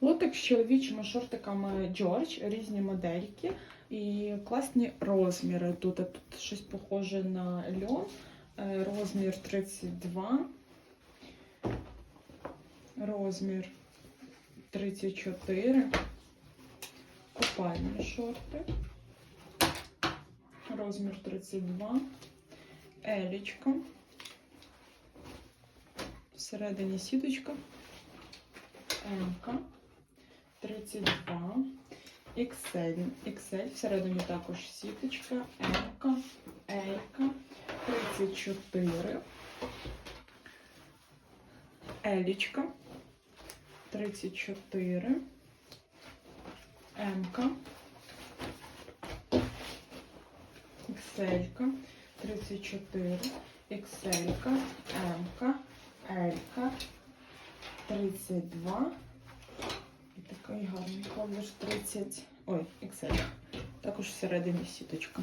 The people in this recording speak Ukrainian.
Лотик з чоловічими шортиками George, різні модельки і класні розміри. Тут, тут щось похоже на льон. Е, Розмір 32, розмір 34, купальні шорти, розмір 32, елічка, всередині сіточка, М-ка, 32, XL, XL, всередині також сіточка, М-ка, Елька, 34, Елічка, 34, М-ка, XL, 34, XL, М-ка, Елька, 32. Такий 30. Ой, XL. Також всередині сіточка.